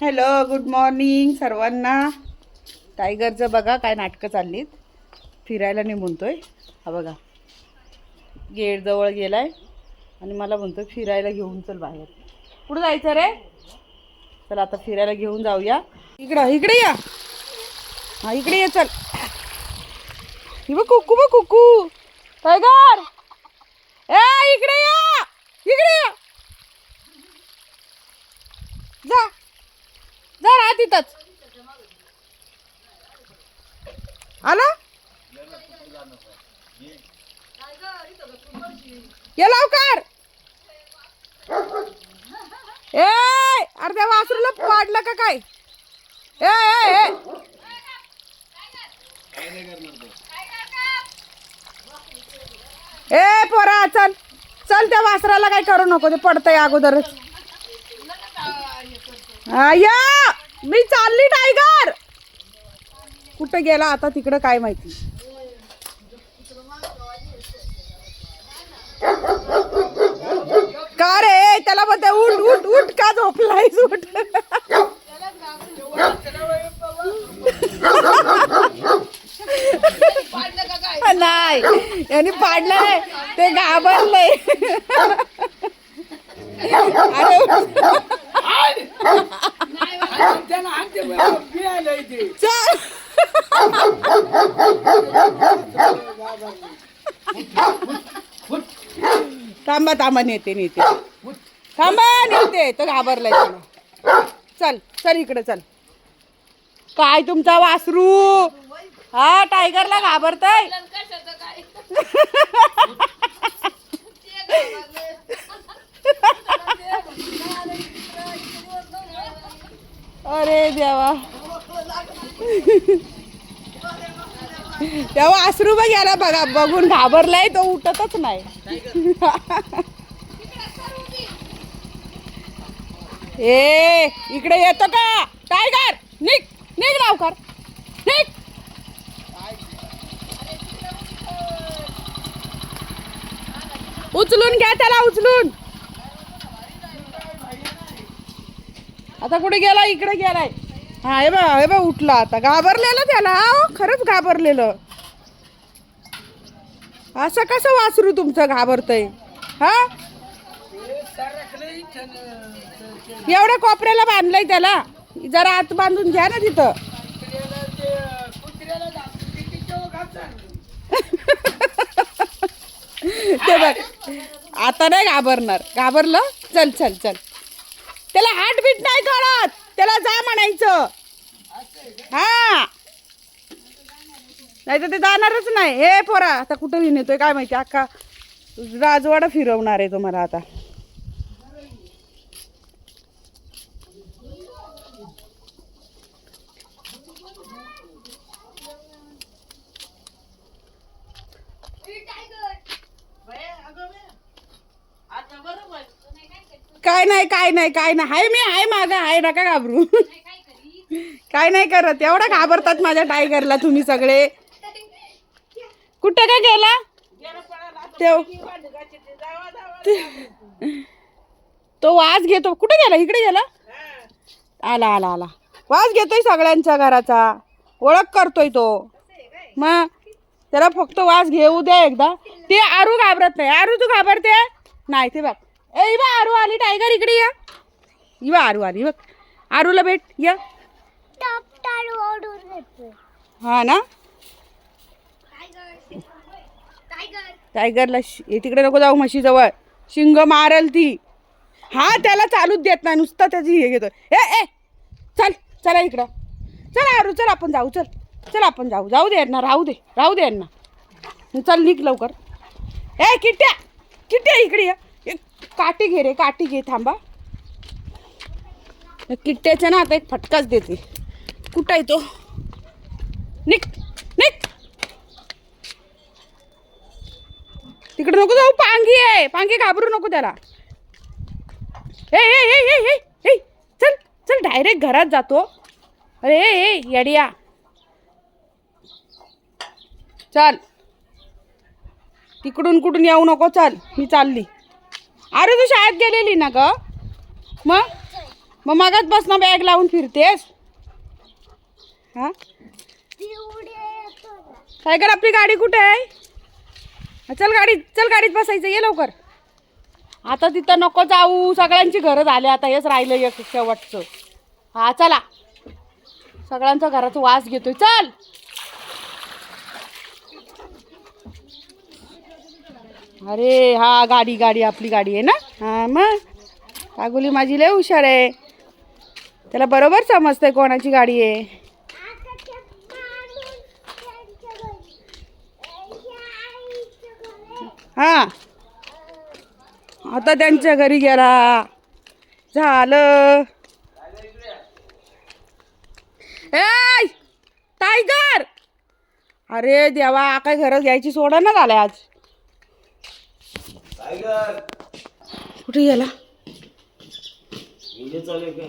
Hello good morning सर्वांना. टायगरचं बघा काय नाटकं चाललीत. फिरायला नाही म्हणतोय. हा बघा. गेटजवळ गेला गेलाय आणि मला म्हणतो फिरायला घेऊन चल बाहेर. कुठं जायचं रे? चल आता फिरायला घेऊन जाऊया. इकडं इकडे या. हा इकडे या चल. ही बघ कुकू बघ कुकू. टायगर! ए इकडे या! इकडे या! जा. जा राहा तिथंच. आला? ये लवकर. ए अर्ध्या वासरूला पाडलं का काय? ए ए ए. पोरा चल. चल त्या वासराला काय करू नको ते पडतंय अगोदरच. हा, या. मी चालली टायगर. कुठं गेला आता तिकडं काय माहिती? का रे? त्याला म्हणते उठ उठ उठ का झोपलायस? उठ. नाही यांनी पाडलंय. ते घाबरलंय. थांबा नेते नेते. थांबा नेते. तो घाबरलाय त्याला. चल चल इकडे चल. काय तुमचा वासरू? हा टायगरला घाबरताय? अरे देवा. तेव्हा वासरू बघ याला बघा बघून घाबरलाय तो उठतच नाही. ए इकडे येतो का? टायगर निघ निघ लवकर. निघ. उचलून घ्या त्याला उचलून. आता कुठे गेला? इकडे गेलाय. हा हे बा हे बा उठला आता. घाबरलेलं त्याला. हो खरंच घाबरलेलं. असं कसं वासरू तुमचं घाबरतय? हा? एवढ्या कोपऱ्याला बांधलंय त्याला. जरा आत बांधून घ्या ना तिथं. ते बघ आता नाही घाबरणार. घाबरलं? चल चल चल. त्याला हार्ट बीट नाही कळत. त्याला जा म्हणायचं. हा. नाही तर ते जाणारच नाही. हे पोरा आता कुठं घेऊन येतोय काय माहिती? अख्खा राजवाडा फिरवणार आहे तुम्हाला आता. काय नाही काय नाही काय नाही. हाय मी हाय माग हाय नका घाबरू. काय नाही करत. एवढा घाबरतात माझ्या टायगरला तुम्ही सगळे. कुठं काय गेला? तेव तो वास घेतो. कुठे गेला? इकडे गेला? आला आला आला. वास घेतोय सगळ्यांच्या घराचा. ओळख करतोय तो. मग त्याला फक्त वास घेऊ द्या एकदा. ते आरू घाबरत नाही. आरू तू घाबरते? नाही ते बघ. ए बा आरू आली टायगर इकडे या. बा आरू आली बघ. आरूला भेट या. हा ना? टायगरला तिकडे नको जाऊ म्हशीजवळ शिंग मारल ती. हा त्याला चालूच देत नाही. नुसतं त्याची हे घेतो. ए ए चल चला इकडं. चल आरू चल आपण जाऊ चल. चल आपण जाऊ. जाऊ दे यांना राहू दे. राहू दे यांना. चल निघ लवकर. ए किट्ट्या किट्ट्या इकडे या. एक काठी घे रे काठी घे थांबा. किट्ट्याच्या ना आता एक फटकाच देते. कुठं आहे तो? निक निघ तिकडे नको जाऊ पांगी आहे. पांगी घाबरू नको त्याला. ए ए ए ए ए ए चल चल डायरेक्ट घरात जातो. अरे ए ए येड्या. चल. तिकडून कुठून येऊ नको चल. मी चालली. अरे तू शाळेत गेलेली ना ग? मग? मग मगच बस ना बॅग लावून फिरतेस. हा? काय कर आपली गाडी कुठे आहे? चल गाडीत चल गाडीत बसायचं ये लवकर. आता तिथं नको जाऊ सगळ्यांची घरं झाले आता हेच राहिलं एक शेवटचं. हा चला. सगळ्यांचा घराचा वास घेतोय चल. अरे हा गाडी गाडी आपली गाडी आहे ना? हा मग? कागुली माझी लय हुशार आहे. त्याला बरोबर समजतंय कोणाची गाडी आहे. हा. आता त्यांच्या घरी गेला. झालं. ए टायगर अरे देवा काय घरात घ्यायची सोडा ना झाल्या आज. कुठे गेला? विजय चालू का?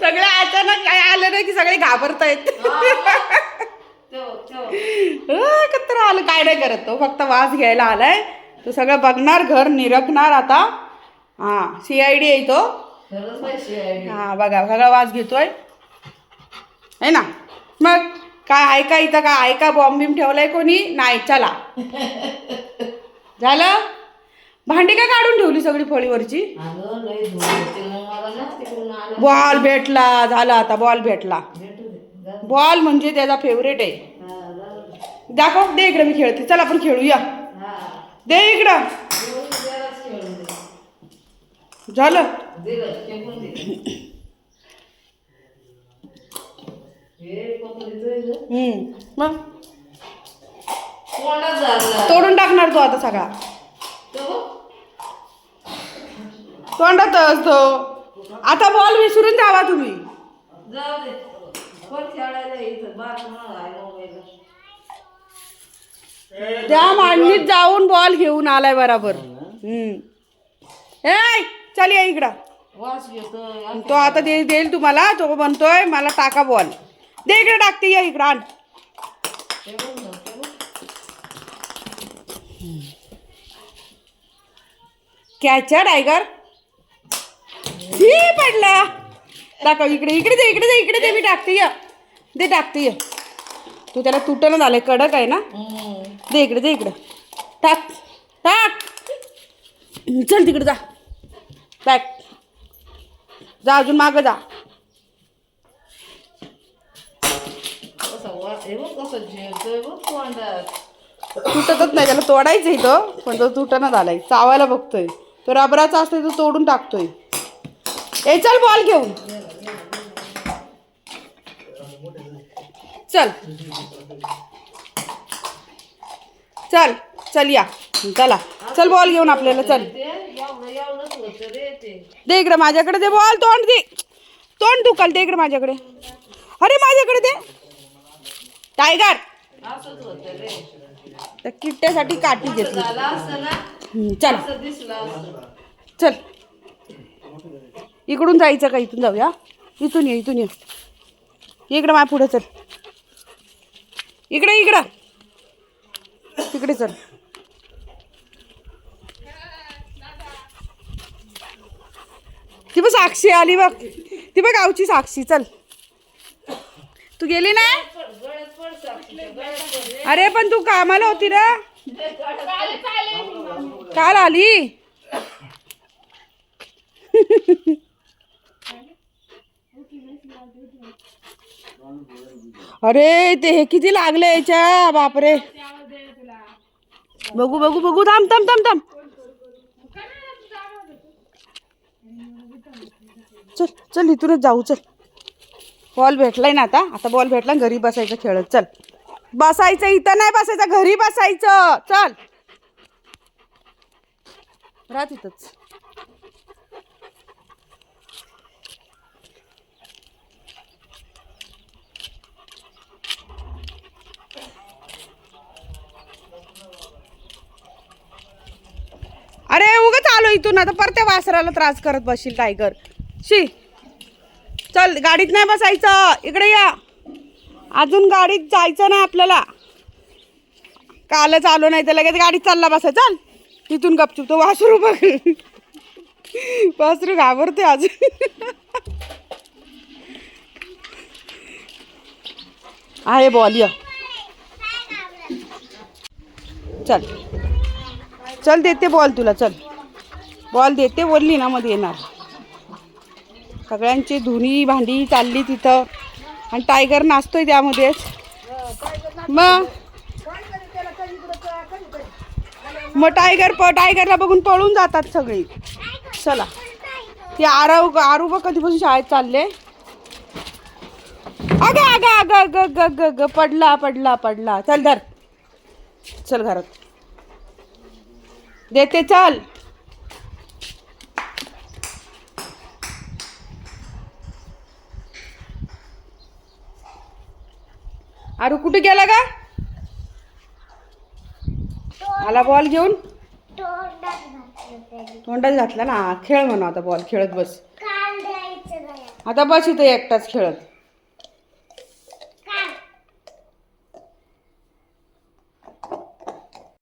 सगळे अचानक काय आलं नाही की सगळे घाबरतायत? कत्र आलं काय नाही करत तो. फक्त वास घ्यायला आलाय. तो सगळं बघणार घर निरखणार आता. हा सी आय डी आहे तो. हा बघा सगळा वास घेतोय. है ना? मग? काय आहे का? इथं का बॉम्ब बिम ठेवलाय कोणी? नाही चला. झालं? भांडी काय काढून ठेवली सगळी फळीवरची? बॉल भेटला झाला आता बॉल भेटला. बॉल म्हणजे त्याचा फेवरेट आहे. दाखव दे इकडे मी खेळते. चल आपण खेळूया. दे इकडं. झालं? हम्म. मग? तोडून टाकणार तो आता सगळा. तोंडात असतो आता बॉल विसरून जावा तुम्ही. त्या मांडणीत जाऊन बॉल घेऊन आलाय बराबर. हम्म. ए चल या इकडं. तो आता देईल तुम्हाला. तो म्हणतोय मला टाका बॉल. दे इकडे टाकते या इकडं आण. कॅचा टायगर ही पडला. टाका इकडे इकडे दे इकडे दे इकडे दे मी टाकते या. दे टाकते ये. तू त्याला तुटणं झालंय कडक आहे ना? दे इकडे दे इकडे. टाक टाक. चल तिकडे जा. बॅक जा अजून मागं जा. कसा कसं तोंडात तुटतच नाही त्याला तोडायचंय तो पण तो तुटणं झालाय. चावायला बघतोय. तो रबराचा असतोय तो तोडून टाकतोय. ए चल बॉल घेऊन. चल. चल चल या. चला. चल बॉल घेऊन आपल्याला चल. रे दे इकडे माझ्याकडे दे बॉल तोंड दे. तोंड दुकाल दे इकडे माझ्याकडे. अरे माझ्याकडे दे. टायगर! असंच होतं रे. त्या किट्ट्यासाठी काठी घेतली. चल. चल. इकडून जायचं का? इथून जाऊया. इथून ये इथून ये. इकडं माझ्या पुढे चल. इकडे इकडं. तिकडे चल. ती बघ साक्षी आली बघ. ती बघ गावची साक्षी. चल. तू गेली ना अरे पण तू कामाला होती ना? काल आली? अरे ते हे किती लागले याच्या? बापरे. बघू बघू बघू. थांब थांब थांब थांब. चल चल इथूनच जाऊ चल. बॉल भेटलाय ना आता? आता बॉल भेटला घरी बसायचं खेळत. चल. बसायचं इथं नाही बसायचं घरी बसायचं. चल. राहत इथंच. अरे उगाच आलो इथून. आता परत त्या वासराला त्रास करत बसशील टायगर. शी. चल गाडीत नाही बसायचं. इकडे या. अजून गाडीत जायचं नाही आपल्याला. कालच आलो नाही तर लगेच गाडीत चालला बसा. चल तिथून गपचूप तो वासरू बघ. वासरू घाबरते अजून. आहे बॉल या. चल. चल देते बॉल तुला चल. बॉल देते बोलली ना मध्ये येणार. सगळ्यांची धुनी भांडी चालली तिथं. आणि टायगर नाचतोय त्यामध्येच. मग? मग टायगर प टायगरला बघून पळून जातात सगळी. चला. ती आरव आरू कधीपासून शाळेत चालले? अगं अगं अगं ग ग ग ग पडला पडला पडला. चल धर. चल घरात. देते चल. आरू कुठे गेला का आला बॉल घेऊन? तोंडात घातला ना. खेळ म्हणा आता बॉल खेळत बस. आता बस इथं एकटाच खेळत.